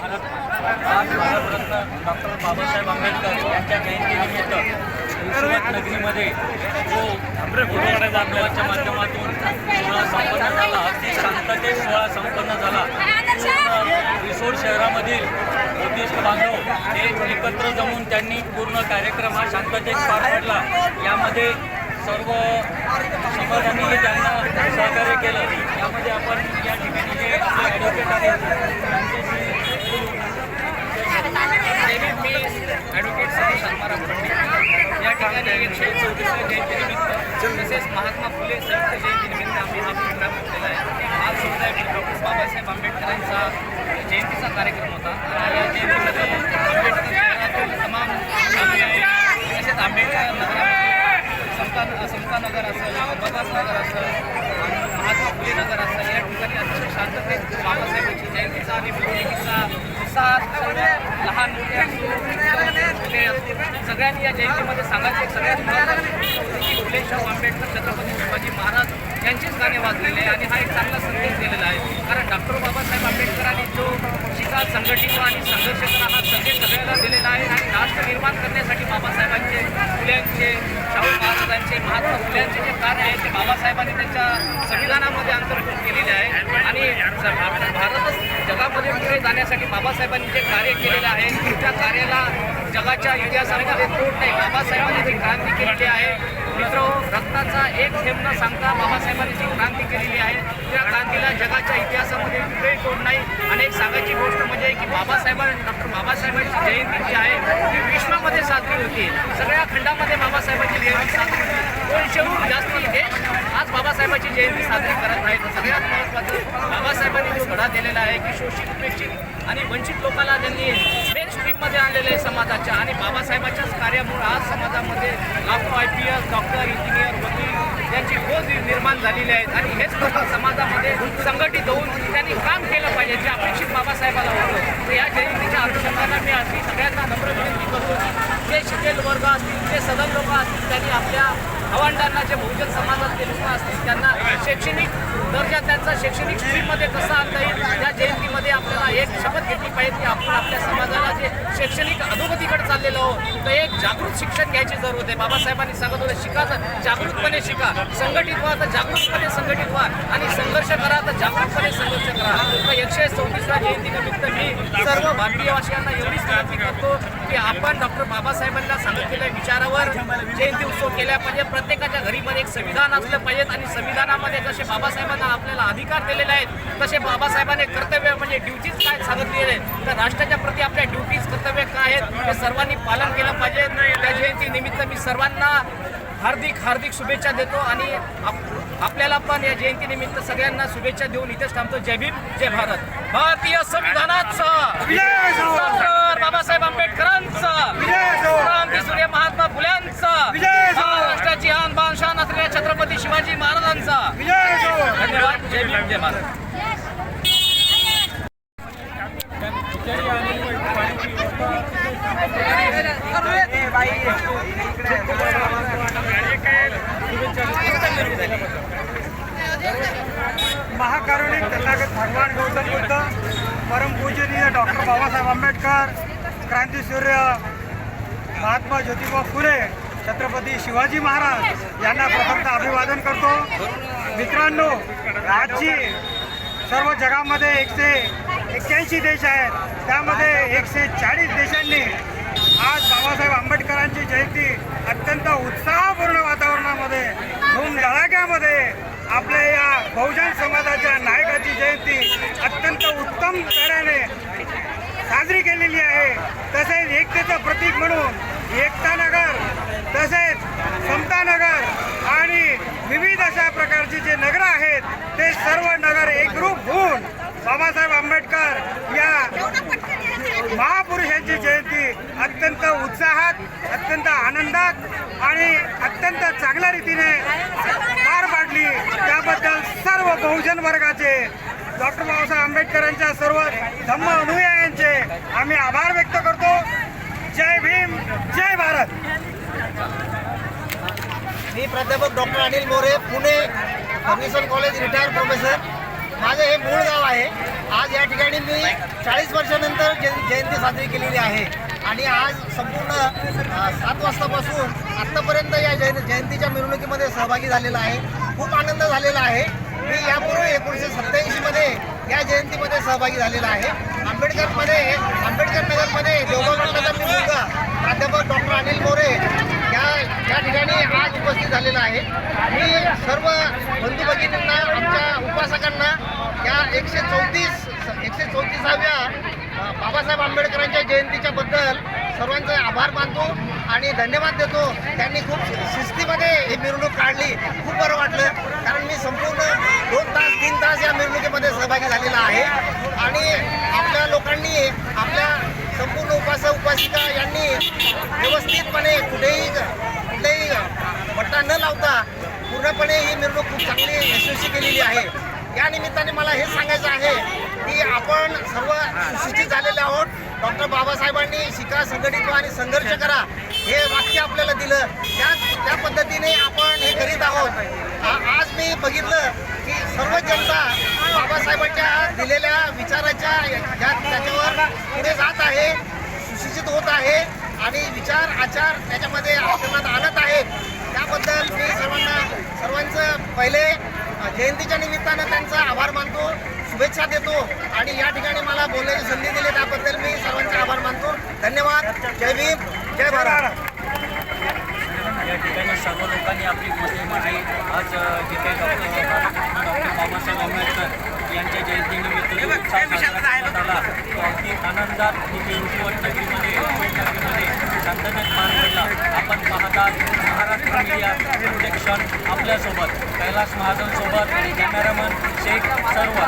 भारत आज भारतरत्न डॉक्टर बाबासाहेब आंबेडकर यांच्या जयंतीनिमित्त विश्वनाथ नगरीमध्ये जो गुरुवाराच्या माध्यमातून सोहळा संपन्न झाला अगदी शांततेत सोहळा संपन्न झाला. रिसोड शहरामधील बुद्धिस्ट बांधव हे एकत्र जमून त्यांनी पूर्ण कार्यक्रम हा शांततेत पार पडला. यामध्ये सर्व समाजाने त्यांना सहकार्य केलं. यामध्ये आपण या ठिकाणी जे ॲडव्होकेट आहेत त्यांच्याशी मी ॲडव्होकेट सतीश आत्माराम पंडित या जयंतीनिमित्त तसेच महात्मा फुले संयुक्त जयंतीनिमित्त आम्ही हा प्रोग्राम घेतलेला आहे. आज सुद्धा डॉक्टर बाबासाहेब आंबेडकरांचा जयंतीचा कार्यक्रम होता. या जयंतीमध्ये आंबेडकर तमाम तसेच आंबेडकर नगरामध्ये समता समतानगर असेल नगर असेल महात्मा फुले नगर असेल या ठिकाणी अतिशय शांततेत बाबासाहेबांची जयंतीचा आणि मिरवणुकीचा उत्साहात लहान मोठे असो मोठे सगळ्यांनी या जयंतीमध्ये सांगायचं एक सगळ्यात महत्त्वाचं की फुले आंबेडकर छत्रपती शिवाजी महाराज यांचेच गाणे वाजलेले आणि हा एक चांगला संदेश दिलेला आहे. कारण डॉक्टर बाबासाहेब आंबेडकरांनी जो शिका संघटित आणि संघर्ष करा हा संदेश सगळ्यांना दिलेला आहे आणि राष्ट्र निर्माण करण्यासाठी बाबासाहेबांचे फुल्यांचे जे महात्मा फुल्यांचे जे कार्य आहे ते बाबासाहेबांनी त्यांच्या संविधानामध्ये अंतर्भूत केलेले आहे. आणि भारतच जगामध्ये पुढे जाण्यासाठी बाबासाहेबांनी जे कार्य केलेलं आहे त्या कार्याला जगाच्या इतिहासामध्ये तोड नाही. बाबासाहेबांनी जी क्रांती केलेली आहे मित्र रक्ताचा एक थेंब न सांगता बाबासाहेबांनी जी क्रांती केलेली आहे त्या क्रांतीला जगाच्या इतिहासामध्ये कुठेही तोड नाही. आणि एक सांगायची गोष्ट म्हणजे की बाबासाहेबांनी डॉक्टर बाबासाहेबांची जयंती जी आहे ती विश्वामध्ये साजरी होती. सगळ्या खंडामध्ये बाबासाहेबांची जयंती साजरी होती. दोनशेहून जास्त देश आज बाबासाहेबांची जयंती साजरी करत आहेत. सगळ्यात महत्त्वाचं लोकांनी जो घडा दिलेला आहे की शोषित उपेक्षित आणि वंचित लोकांना त्यांनी मेन स्ट्रीममध्ये आणलेले आहे समाजाच्या आणि बाबासाहेबांच्याच कार्यामुळे आज समाजामध्ये लाखो I P S doctor engineer वकील यांची खोज निर्माण झालेली आहेत आणि हेच लोक समाजामध्ये संघटित होऊन त्यांनी काम केलं पाहिजे जे अपेक्षित बाबासाहेबाला होतं. तर या जयंतीच्या अनुषंगाने मी अगदी सगळ्यांना नम्र विनंती करतो जे शिकेल वर्ग असतील जे सदन लोक असतील त्यांनी आपल्या भावंडांना जे बहुजन समाजातले लोक असतील त्यांना शैक्षणिक त्यांचा शैक्षणिक स्ट्रीममध्ये कसा आणता येईल या जयंतीमध्ये आपल्याला एक शपथ घेतली पाहिजे की आपण आपल्या समाजाला जे शैक्षणिक अधोगतीकडे चाललेलं आहोत तर एक जागृत शिक्षण घ्यायची जरूरत आहे. बाबासाहेबांनी सांगत होते शिका तर जागृतपणे शिका. संघटित व्हा तर जागृतपणे संघटित व्हा आणि संघर्ष करा तर जागृतपणे संघर्ष करा. तर एकशे चौतीसव्या जयंतीनिमित्त मी सर्व भारतीयवासियांना एवढीच विनंती करतो की आपण डॉक्टर बाबासाहेबांना सांगितलेल्या विचारावर जयंती उत्सव केल्या पाहिजे प्रत्येकाच्या घरीमध्ये एक संविधान असलं पाहिजे आणि संविधानामध्ये जसे बाबासाहेबांना आपल्याला अधिकार दिलेले आहेत तसे बाबासाहेबांनी कर्तव्य म्हणजे ड्युटीज काय सांगितलेले आहेत? तर राष्ट्राच्या प्रती आपल्या ड्युटीज कर्तव्य काय आहेत? ते सर्वांनी पालन केलं पाहिजे त्या जयंती निमित्त मी सर्वांना हार्दिक हार्दिक शुभेच्छा देतो आणि आप- आपल्याला पण या जयंतीनिमित्त सगळ्यांना शुभेच्छा देऊन इथेच थांबतो. जय भीम जय भारत. भारतीय संविधानाचा डॉक्टर बाबासाहेब आंबेडकरांचा क्रांती सूर्य महात्मा फुल्यांचा महाराष्ट्राची आन बान शान असलेल्या छत्रपती शिवाजी महाराजांचा. धन्यवाद. जय भीम जय महाकारुणिक तथागत भगवान गौतम बुद्ध परमपूजनीय डॉक्टर बाबासाहेब आंबेडकर क्रांतीसूर्य महात्मा ज्योतिबा फुले छत्रपती शिवाजी महाराज यांना प्रथमतः अभिवादन करतो. मित्रांनो आजची सर्व जगामध्ये एकशे एक्क्याऐंशी देश आहेत. त्यामध्ये एकशे चाळीस देशांनी आज बाबासाहेब आंबेडकरांची जयंती अत्यंत उत्साहपूर्ण वातावरणामध्ये धूमधडाक्यामध्ये आपल्या या बहुजन समाजाच्या नायकाची जयंती अत्यंत उत्तम तऱ्याने साजरी केलेली आहे. तसेच एकतेचं प्रतीक म्हणून एकता नगर तसेच समता नगर आणि विविध अशा प्रकारचे जे नगर आहेत ते सर्व नगर एकरूप होऊन बाबासाहेब आंबेडकर या महापुरुषांची जयंती अत्यंत उत्साहात अत्यंत आनंदात आणि अत्यंत चांगल्या रीतीने पार पाडली. त्याबद्दल सर्व बहुजन वर्गाचे डॉक्टर बाबासाहेब आंबेडकरांच्या सर्व धम्म अनुयायांचे आम्ही आभार व्यक्त करतो जय भीम जय भारत मी प्राध्यापक doctor Anil More Pune Fergusson college retired professor माझं हे मूळ गाव आहे. आज या ठिकाणी मी चाळीस वर्षानंतर जय जयंती साजरी केलेली आहे. आणि आज संपूर्ण सात वाजतापासून आत्तापर्यंत या जय जयंतीच्या मिरवणुकीमध्ये सहभागी झालेला आहे. खूप आनंद झालेला आहे. मी यापूर्वी एकोणीसशे सत्त्याऐंशीमध्ये या जयंतीमध्ये सहभागी झालेला आहे. आंबेडकरमध्ये आंबेडकर नगरमध्ये देवगाव मी मुलगा प्राध्यापक डॉक्टर अनिल मोरे या या ठिकाणी आज उपस्थित झालेला आहे. मी सर्व बंधू भगिनींना आमच्या उपासकांना या एकशे चौतीस एकशे चौतीसाव्या बाबासाहेब आंबेडकरांच्या जयंतीच्या बद्दल सर्वांचे आभार मानतो आणि धन्यवाद देतो. त्यांनी खूप शिस्तीमध्ये ही मिरवणूक काढली. खूप बरं वाटलं. कारण मी संपूर्ण दोन तास तीन तास या मिरवणुकीमध्ये सहभागी झालेला आहे. आणि आपल्या लोकांनी आपल्या संपूर्ण उपासक उपासिका यांनी व्यवस्थितपणे कुठेही कुठलेही पट्टा न लावता पूर्णपणे ही मिरवणूक खूप चांगली यशस्वी केलेली आहे. या निमित्ताने मला हे सांगायचं आहे की आपण सर्व सुशिक्षित झालेले आहोत. डॉक्टर बाबासाहेबांनी शिका संघटित आणि संघर्ष करा. हे वाक्य आपल्याला दिलं. त्या त्या पद्धतीने आपण हे करीत आहोत. आज मी बघितलं की सर्व जनता बाबासाहेबांच्या दिलेल्या विचाराच्या त्याच्यावर पुढे जात आहे सुशिक्षित होत आहे आणि विचार आचार त्याच्यामध्ये आचरणात आणत आहेत त्याबद्दल मी सर्वांना सर्वांचं पहिले जयंतीच्या निमित्तानं त्यांचा आभार मानतो शुभेच्छा देतो आणि या ठिकाणी मला बोलण्याची संधी दिली त्याबद्दल मी सर्वांचे आभार मानतो. धन्यवाद. जय भीम. जय भारत. या ठिकाणी सर्व लोकांनी आपली मते मांडली आज अ, जिथे डॉक्टर डॉक्टर बाबासाहेब आंबेडकर यांच्या जयंतीनिमित्त जो उत्साह साजरा करण्यात आला. तो अगदी आनंदात रुजवत नगरीमध्ये नगरीमध्ये शांततेत पार पडला. आपण पाहतात महाराष्ट्र मीडिया क्षण आपल्यासोबत कैलास महाजनसोबत कॅमेरामन शेख सर्व